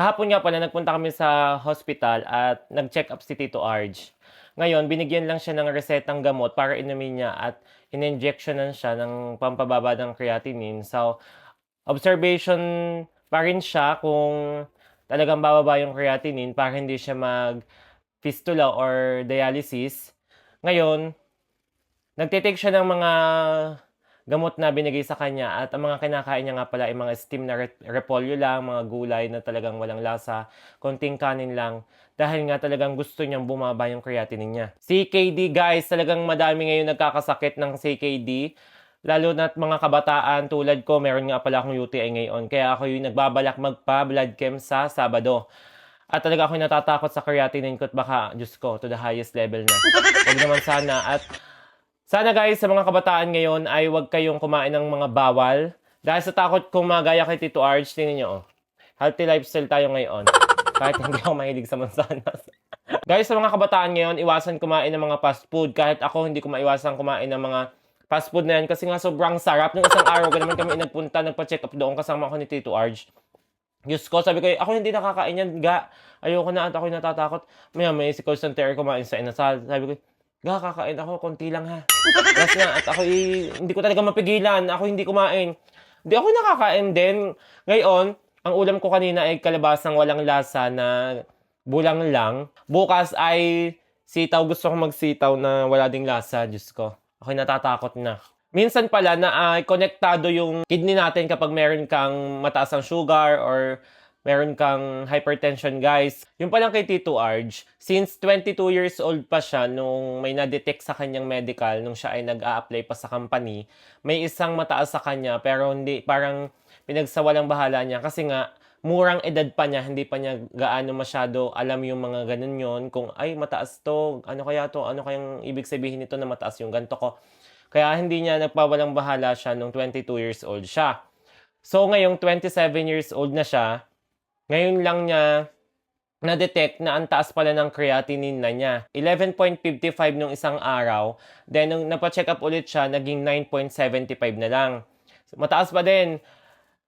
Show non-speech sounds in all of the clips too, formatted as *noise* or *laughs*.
Kahapon nga pala, nagpunta kami sa hospital at nag-check up si Tito Arj. Ngayon, binigyan lang siya ng resetang gamot para inumin niya at in-injectionan siya ng pampababa ng creatinine. So, observation pa rin siya kung talagang bababa yung creatinine para hindi siya mag fistula or dialysis. Ngayon, nagtitake siya ng mga gamot na binigay sa kanya at ang mga kinakain niya nga pala ay mga steam na re- repolyo lang, mga gulay na talagang walang lasa, konting kanin lang dahil nga talagang gusto niyang bumaba yung creatinine niya. CKD guys, talagang madami ngayon nagkakasakit ng CKD. Lalo na't mga kabataan tulad ko, meron nga pala akong UTI ngayon. Kaya ako yung nagbabalak magpa-blood chem sa Sabado. At talaga ako natatakot sa creatinine ko at baka, Diyos ko, to the highest level na. Huwag naman sana. At sana guys, sa mga kabataan ngayon ay huwag kayong kumain ng mga bawal. Dahil sa takot kong magaya kay Tito Arch, tingnan nyo, oh. Healthy lifestyle tayo ngayon. Kahit hindi ako mahilig sa mansanas. *laughs* guys, sa mga kabataan ngayon, iwasan kumain ng mga fast food. Kahit ako, hindi ko maiwasan kumain ng mga fast food na yan kasi nga sobrang sarap. Nung isang araw, naman kami nagpunta, nagpa-check up doon kasama ako ni Tito Arch. Diyos ko, sabi ko, ako hindi nakakain yan, ga. Ayoko na at ako'y natatakot. Maya, may si Call Center kumain sa inasal. Sabi ko, ga, kakain ako, konti lang ha. Yes nga, at ako hindi ko talaga mapigilan. Ako hindi kumain. Hindi ako nakakain din. Ngayon, ang ulam ko kanina ay kalabasang walang lasa na bulang lang. Bukas ay sitaw. Gusto ko magsitaw na wala ding lasa. Diyos ko. Ako'y natatakot na. Minsan pala na ay konektado yung kidney natin kapag meron kang mataas ang sugar or meron kang hypertension, guys. Yung palang kay Tito Arj, since 22 years old pa siya nung may na-detect sa kanyang medical, nung siya ay nag-a-apply pa sa company, may isang mataas sa kanya pero hindi, parang pinagsawalang bahala niya kasi nga, murang edad pa niya, hindi pa niya gaano masyado alam yung mga ganun yon kung ay mataas to, ano kaya to, ano kayang ibig sabihin nito na mataas yung ganto ko. Kaya hindi niya nagpawalang bahala siya nung 22 years old siya. So ngayong 27 years old na siya, ngayon lang niya na-detect na ang taas pala ng creatinine na niya. 11.55 nung isang araw. Then, nung napacheck up ulit siya, naging 9.75 na lang. Mataas pa din.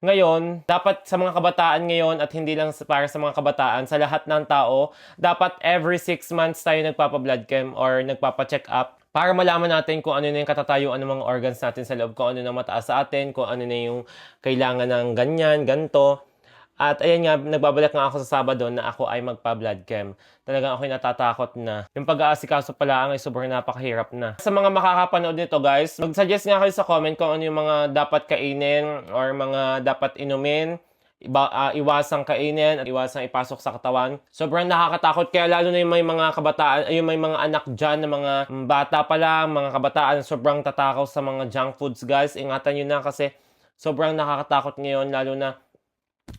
Ngayon, dapat sa mga kabataan ngayon at hindi lang para sa mga kabataan, sa lahat ng tao, dapat every 6 months tayo nagpapa-blood chem or nagpapa-check up para malaman natin kung ano na yung katatayuan ng mga organs natin sa loob, kung ano na mataas sa atin, kung ano na yung kailangan ng ganyan, ganto. At ayan nga, nagbabalik nga ako sa Sabado na ako ay magpa-blood chem. Talagang ako'y natatakot na. Yung pag-aasikaso pala ang ay sobrang napakahirap na. Sa mga makakapanood nito guys, mag-suggest nga kayo sa comment kung ano yung mga dapat kainin or mga dapat inumin. Iba, ah, iwasang kainin at iwasang ipasok sa katawan. Sobrang nakakatakot kaya lalo na yung may mga kabataan, yung may mga anak dyan na mga mm, bata pa lang, mga kabataan sobrang tatakaw sa mga junk foods guys. Ingatan nyo na kasi sobrang nakakatakot ngayon lalo na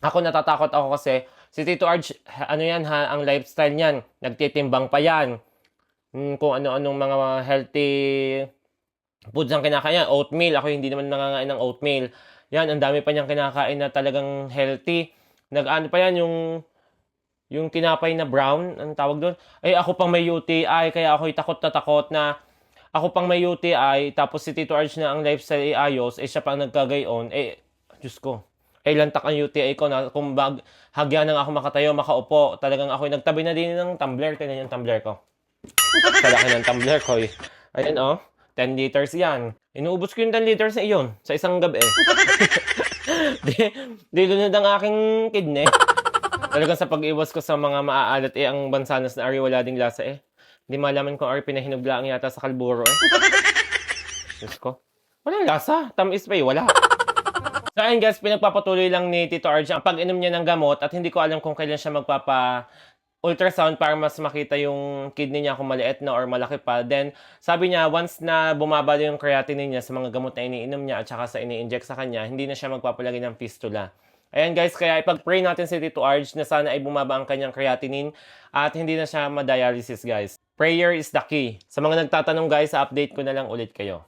ako natatakot ako kasi si Tito Arch, ano yan ha, ang lifestyle niyan, nagtitimbang pa yan. Hmm, kung ano-anong mga healthy foods ang kinakain. Oatmeal, ako hindi naman nangangain ng oatmeal. Yan, ang dami pa niyang kinakain na talagang healthy. Nag-ano pa yan, yung yung tinapay na brown, ang tawag doon. Ay, ako pang may UTI, kaya ako'y takot na takot na ako pang may UTI, tapos si Tito Arch na ang lifestyle ay ayos, eh siya pang nagkagayon, eh, Diyos ko, eh lantak ang UTI ko na kung bag, hagyan ng ako makatayo, makaupo, talagang ako'y nagtabi na din ng tumbler, tingnan yung tumbler ko. *laughs* Sa laki ng tumbler ko eh. Ayan oh, 10 liters yan. Inuubos ko yung 10 liters na iyon sa isang gabi. *laughs* di, di lunod ang aking kidney. Talagang sa pag-iwas ko sa mga maaalat eh, ang bansanas na ari wala ding lasa eh. Hindi malaman kung ari pinahinuglaang yata sa kalburo eh. *laughs* Diyos ko. Wala lasa. Tamis pa eh. Wala. So ayun guys, pinagpapatuloy lang ni Tito Arj ang pag-inom niya ng gamot at hindi ko alam kung kailan siya magpapa ultrasound para mas makita yung kidney niya kung maliit na or malaki pa. Then, sabi niya, once na bumaba yung creatinine niya sa mga gamot na iniinom niya at saka sa ini-inject sa kanya, hindi na siya magpapalagay ng fistula. Ayan guys, kaya ipag-pray natin si Tito Arj na sana ay bumaba ang kanyang creatinine at hindi na siya ma-dialysis guys. Prayer is the key. Sa mga nagtatanong guys, update ko na lang ulit kayo.